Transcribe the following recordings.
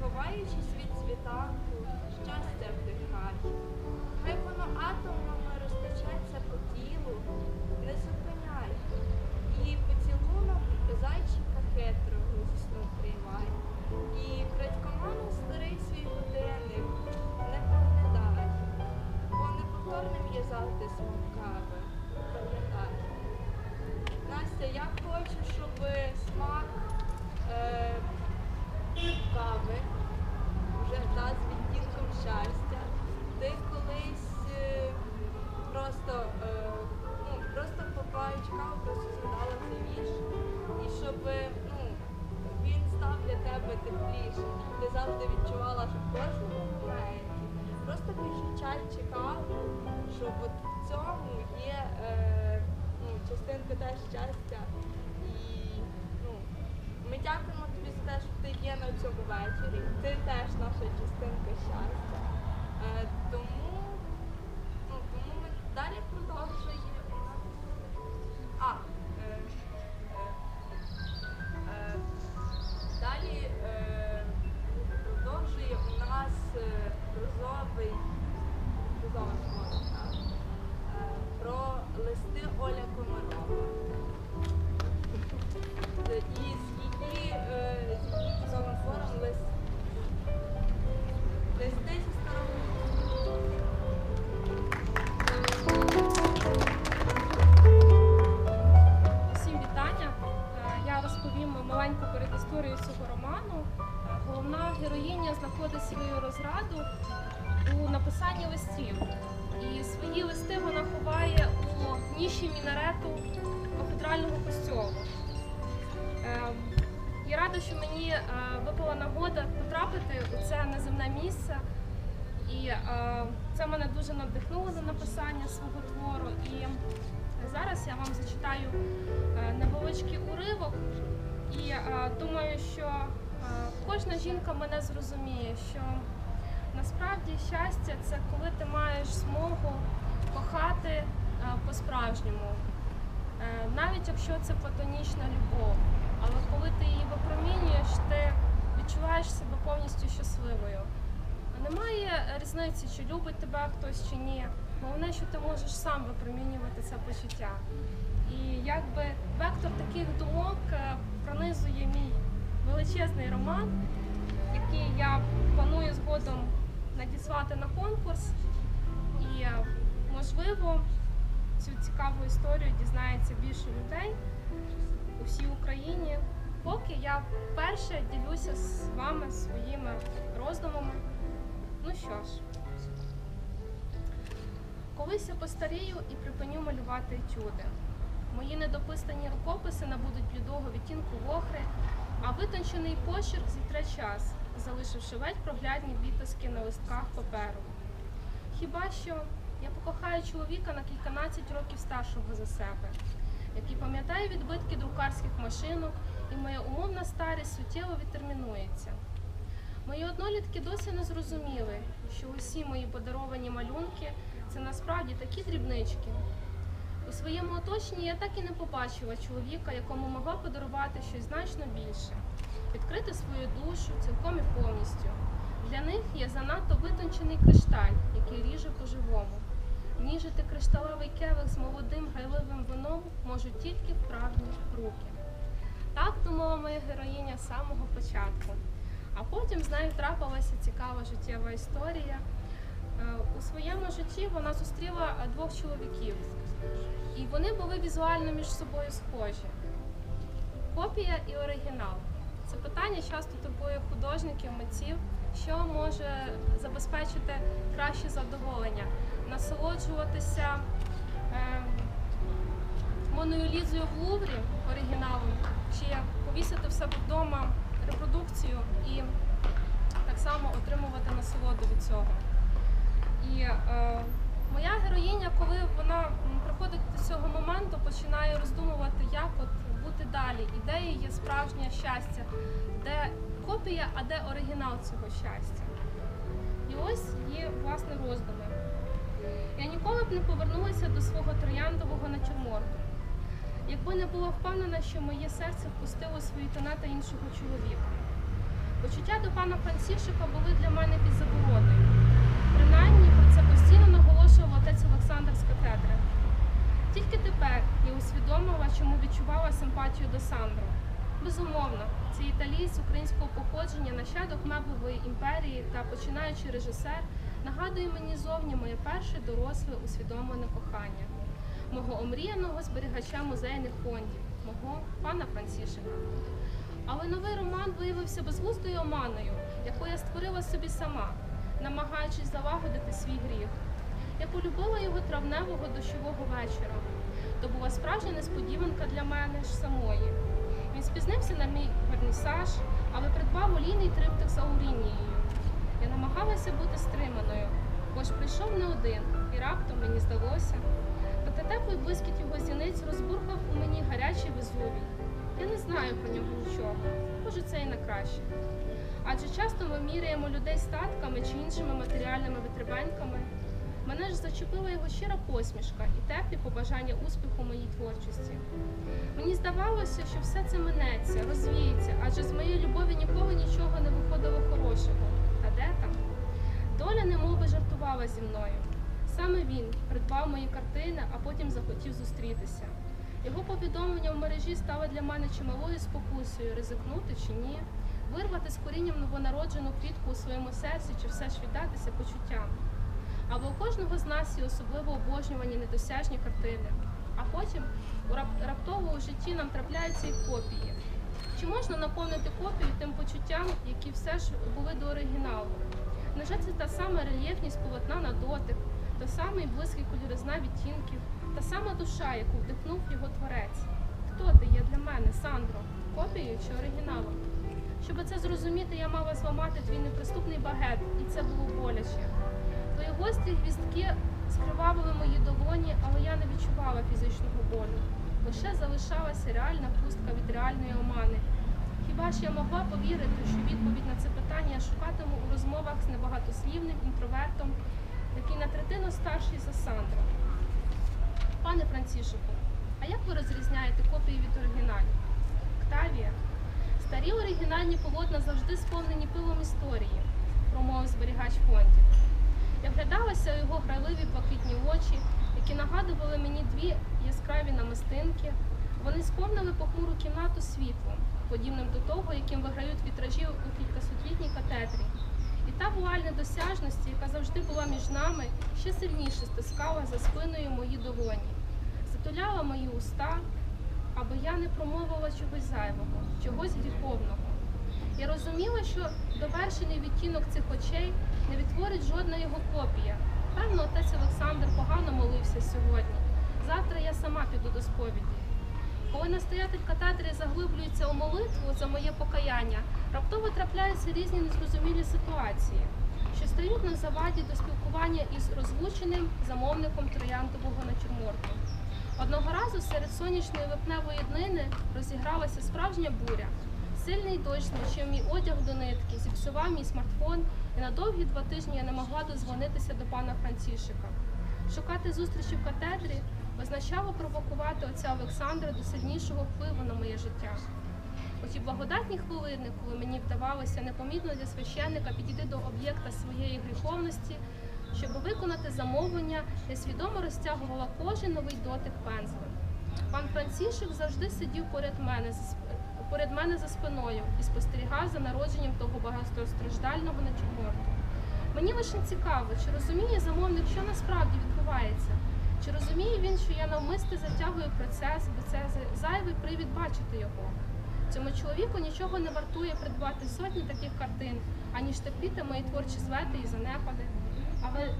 Торкаючись від світанку, щастя вдихай. Хай воно атомами розтачеться по тілу, не зупиняй. І поцілунок зайчика хитрого сну приймай. І крадькоману старий знаходить свою розраду у написанні листів. І свої листи вона ховає у ніші мінарету кафедрального костьолу. Я рада, що мені е, випала нагода потрапити у це неземне місце. І е, це мене дуже надихнуло на написання свого твору. І зараз я вам зачитаю е, невеличкий уривок. І думаю, що кожна жінка мене зрозуміє, що насправді щастя це коли ти маєш змогу кохати е, по-справжньому. Е, Навіть якщо це платонічна любов, але коли ти її випромінюєш, ти відчуваєш себе повністю щасливою. Немає різниці, чи любить тебе хтось чи ні. Головне, що ти можеш сам випромінювати це почуття. І якби вектор таких думок е, пронизує мій величезний роман, який я планую згодом надіслати на конкурс. І можливо цю цікаву історію дізнається більше людей у всій Україні. Поки я вперше ділюся з вами своїми роздумами. Ну що ж, колись я постарію і припиню малювати етюди. Мої недописані рукописи набудуть блідого відтінку вохри, а витончений почерк зітре час, залишивши ледь проглядні відтиски на листках паперу. Хіба що я покохаю чоловіка на кільканадцять років старшого за себе, який пам'ятає відбитки друкарських машинок, і моя умовна старість суттєво відтермінується. Мої однолітки досі не зрозуміли, що усі мої подаровані малюнки це насправді такі дрібнички. У своєму оточенні я так і не побачила чоловіка, якому могла подарувати щось значно більше, відкрити свою душу цілком і повністю. Для них є занадто витончений кришталь, який ріже по-живому. Ніжити кришталевий келих з молодим грайливим вином можуть тільки вправні руки. Так думала моя героїня з самого початку. А потім з нею трапилася цікава життєва історія. Е, У своєму житті вона зустріла е, двох чоловіків, і вони були візуально між собою схожі. Копія і оригінал. Це питання часто турбує художників, митців, що може забезпечити краще задоволення, насолоджуватися е, Моною Лізою в Луврі оригіналом, чи повісити в себе вдома репродукцію і так само отримувати насолоду від цього. І е, моя героїня, коли вона приходить до цього моменту, починає роздумувати, як от бути далі, і де її справжнє щастя, де копія, а де оригінал цього щастя. І ось її власне роздуми. Я ніколи б не повернулася до свого трояндового натюрморту, якби не була впевнена, що моє серце впустило свої тона та іншого чоловіка. Почуття до пана Францішика були для мене під забороною. Принаймні про наголошував отець Олександр. Тільки тепер я усвідомила, чому відчувала симпатію до Сандро. Безумовно, цей італієць українського походження, нащадок меблевої імперії та починаючий режисер нагадує мені зовні моє перше доросле усвідомлене кохання, мого омріяного зберігача музейних фондів, мого пана Францішика. Але новий роман виявився безглуздою оманою, яку я створила собі сама, намагаючись залагодити свій гріх. Я полюбила його травневого дощового вечора. То була справжня несподіванка для мене ж самої. Він спізнився на мій вернісаж, але придбав олійний триптих за Аурінією. Я намагалася бути стриманою, бо ж прийшов не один, і раптом мені здалося. Проте теплий блискіт його зіниць розбурхав у мені гарячий везувій. Я не знаю про нього нічого, може це і на краще. Адже часто ми міряємо людей статками чи іншими матеріальними витребеньками. Мене ж зачепила його щира посмішка і теплі побажання успіху моїй творчості. Мені здавалося, що все це минеться, розвіється, адже з моєї любові ніколи нічого не виходило хорошого. Та де там? Доля немови жартувала зі мною. Саме він придбав мої картини, а потім захотів зустрітися. Його повідомлення в мережі стало для мене чималою спокусою ризикнути чи ні, вирвати з корінням новонароджену квітку у своєму серці чи все ж віддатися почуттям. Або у кожного з нас є особливо обожнювані недосяжні картини, а потім у рап- раптово у житті нам трапляються їх копії. Чи можна наповнити копію тим почуттям, які все ж були до оригіналу? Невже це та сама рельєфність полотна на дотик, та самий близький кольоризна відтінків, та сама душа, яку вдихнув його творець? Хто ти є для мене, Сандро? Копією чи оригіналом? Щоб це зрозуміти, я мала зламати твій неприступний багет, і це було боляче. Гострі гвіздки скривавили мої долоні, але я не відчувала фізичного болю. Лише залишалася реальна пустка від реальної омани. Хіба ж я могла повірити, що відповідь на це питання я шукатиму у розмовах з небагатослівним інтровертом, який на третину старший за Сандра? Пане Францішику, а як ви розрізняєте копії від оригіналів? Октавія? Старі оригінальні полотна завжди сповнені пилом історії, промовив зберігач фондів. Я вглядалася у його грайливі блакитні очі, які нагадували мені дві яскраві намистинки. Вони сповнили похмуру кімнату світлом, подібним до того, яким виграють вітражі у кількасотлітній катедрі. І та вуаль недосяжності, яка завжди була між нами, ще сильніше стискала за спиною мої долоні, затуляла мої уста, аби я не промовила чогось зайвого, чогось гріховного. Я розуміла, що довершений відтінок цих очей не відтворить жодна його копія. Певно, отець Олександр погано молився сьогодні. Завтра я сама піду до сповіді. Коли настоятель катедрі заглиблюється у молитву за моє покаяння, раптово трапляються різні незрозумілі ситуації, що стають на заваді до спілкування із розлученим замовником трояндового натюрморту. Одного разу серед сонячної випневої днини розігралася справжня буря. Сильний дощ змочив мій одяг до нитки, зіпсував мій смартфон, і на довгі два тижні я не могла дозвонитися до пана Францішика. Шукати зустрічі в катедрі означало провокувати отця Олександра до сильнішого впливу на моє життя. У ті благодатні хвилини, коли мені вдавалося непомітно для священника підійти до об'єкта своєї гріховності, щоб виконати замовлення, я свідомо розтягувала кожен новий дотик пензлем. Пан Францішик завжди сидів поряд мене поряд мене за спиною і спостерігав за народженням того багатостраждального натюрморту. Мені лише цікаво, чи розуміє замовник, що насправді відбувається, чи розуміє він, що я навмисне затягую процес, бо це зайвий привід бачити його. Цьому чоловіку нічого не вартує придбати сотні таких картин, аніж терпіти мої творчі звети і занепади. Але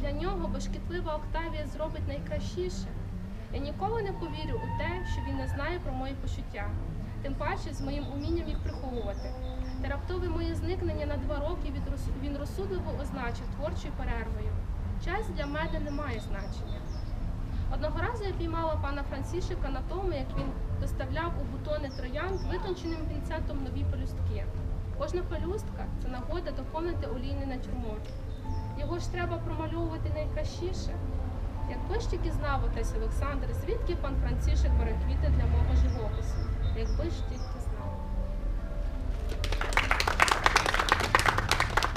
для нього бешкітлива Октавія зробить найкращіше. Я ніколи не повірю у те, що він не знає про мої почуття, тим паче з моїм умінням їх приховувати. Та раптове моє зникнення на два роки він розсудливо означив творчою перервою. Час для мене не має значення. Одного разу я піймала пана Францішика на тому, як він доставляв у бутони троянд витонченим пінцетом нові пелюстки. Кожна пелюстка це нагода доповнити олійний натюрморт. Його ж треба промальовувати найкращіше. Якби ж тільки знав отець Олександр, звідки пан Францішик бере квіти для мого живопису якби ж тільки знав.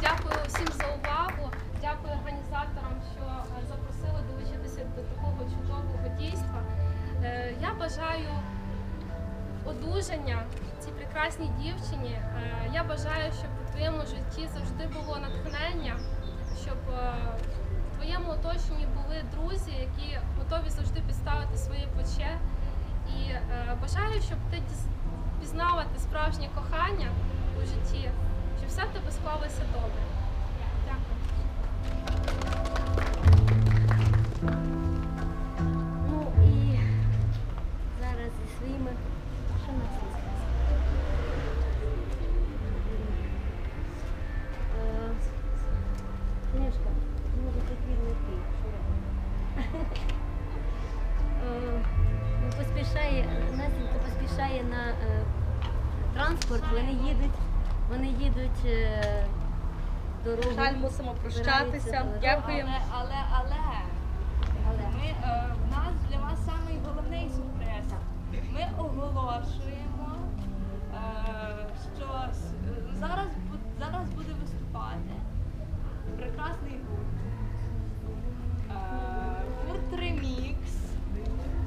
Дякую всім за увагу, дякую організаторам, що е, запросили долучитися до такого чудового дійства. Е, я бажаю одужання цій прекрасній дівчині. Е, я бажаю, щоб у твоєму житті завжди було натхнення, щоб в твоєму оточенні були друзі, які готові завжди підставити своє плече. І е, бажаю, щоб ти пізнала те справжнє кохання у житті, дорогу. Жаль, мусимо прощатися. але- Дякуємо. Але, але, але, Але. ми, е, в нас для вас самий головний сюрприз. Ми оголошуємо, е, що с- зараз, бу- зараз буде виступати прекрасний гурт. Е, Гурт Ремікс.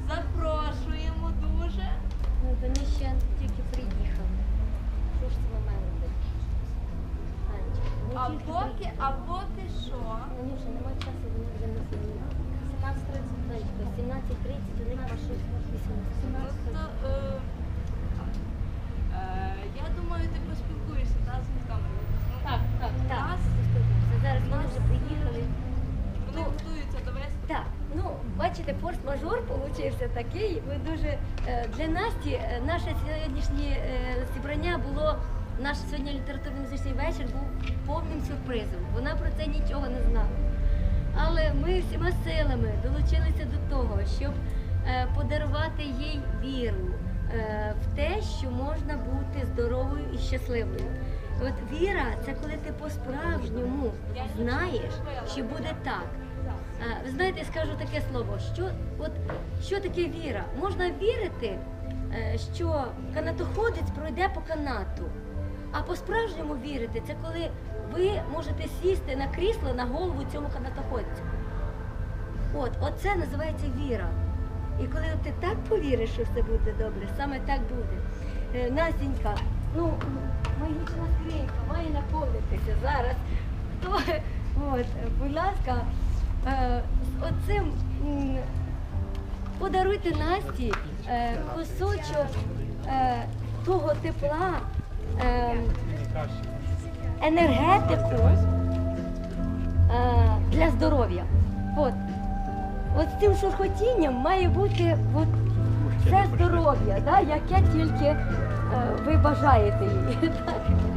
Запрошуємо дуже. Ну, вони ще тільки приїхали. Що ж це на мене робить? Анечка, вони А поки, а поки що. Анюша, немає часу, вони вже селі. 17.30, Танечка, 17.30, у них маршрут 18. Ну, то, е, е, я думаю, ти поспілкуєшся та, з. Ну, Так, так. Так, зараз вони вже приїхали. вони готуються до виступу. Так, ну бачите, форс-мажор получився такий. Ми дуже е, для Насті наше сьогоднішнє зібрання було. Наш сьогодні літературний музичний вечір був повним сюрпризом. Вона про це нічого не знала. Але ми всіма силами долучилися до того, щоб е, подарувати їй віру е, в те, що можна бути здоровою і щасливою. От віра це коли ти по-справжньому знаєш, що буде так. А, Ви знаєте, скажу таке слово, що от що таке віра? Можна вірити, е, що канатоходець пройде по канату. А по-справжньому вірити це коли ви можете сісти на крісло на голову цьому канатоходцю. От, оце називається віра. І коли ти так повіриш, що все буде добре, саме так буде. Е, Настенька, ну, магічна скринька має наповнитися зараз. Хто, от, будь ласка, е, оцим подаруйте Насті е, кусочок того тепла, енергетику е, для здоров'я. От. От з цим шурхотінням має бути от, це здоров'я, да, яке тільки е, ви бажаєте їй.